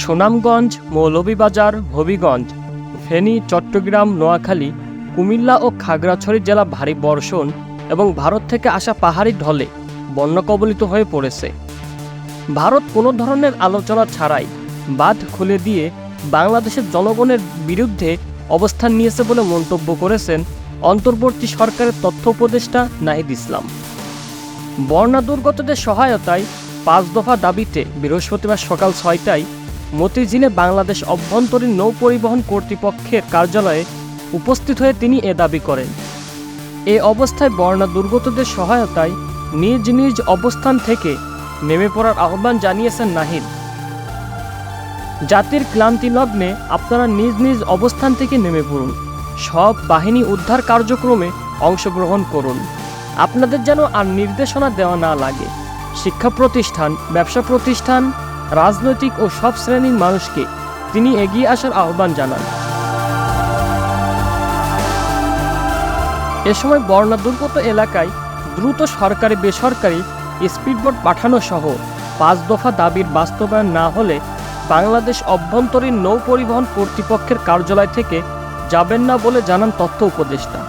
সুনামগঞ্জ মৌলভীবাজার হবিগঞ্জ, ফেনী, চট্টগ্রাম, নোয়াখালী, কুমিল্লা ও খাগড়াছড়ি জেলা ভারী বর্ষণ এবং ভারত থেকে আসা পাহাড়ি ঢলে বন্যা কবলিত হয়ে পড়েছে। ভারত কোনো ধরনের আলোচনা ছাড়াই বাঁধ খুলে দিয়ে বাংলাদেশের জনগণের বিরুদ্ধে অবস্থান নিয়েছে বলে মন্তব্য করেছেন অন্তর্বর্তী সরকারের তথ্য উপদেষ্টা নাহিদ ইসলাম। বন্যা দুর্গতদের সহায়তায় পাঁচ দফা দাবিতে বৃহস্পতিবার সকাল ছয়টায় মতিঝিলে বাংলাদেশ অভ্যন্তরীণ নৌ পরিবহন কর্তৃপক্ষের কার্যালয়ে উপস্থিত হয়ে তিনি এ দাবি করেন। এ অবস্থায় বর্ণা দুর্গতদের সহায়তায় নিজ নিজ অবস্থান থেকে নেমে পড়ার আহ্বান জানিয়েছেন নাহিদ। জাতির ক্লান্তি লগ্নে আপনারা নিজ নিজ অবস্থান থেকে নেমে পড়ুন। সব বাহিনী উদ্ধার কার্যক্রমে অংশগ্রহণ করুন। আপনাদের যেন আর নির্দেশনা দেওয়া না লাগে। শিক্ষা প্রতিষ্ঠান, ব্যবসা প্রতিষ্ঠান রাজনৈতিক ও সব শ্রেণির মানুষকে তিনি এগিয়ে আসার আহ্বান জানান। এ সময় বর্ণা দুর্গত এলাকায় দ্রুত সরকারি বেসরকারি স্পিডবোট পাঠানো সহ পাঁচ দফা দাবির বাস্তবায়ন না হলে বাংলাদেশ অভ্যন্তরীণ নৌ পরিবহন কর্তৃপক্ষের কার্যালয় থেকে যাবেন না বলে জানান তথ্য উপদেষ্টা।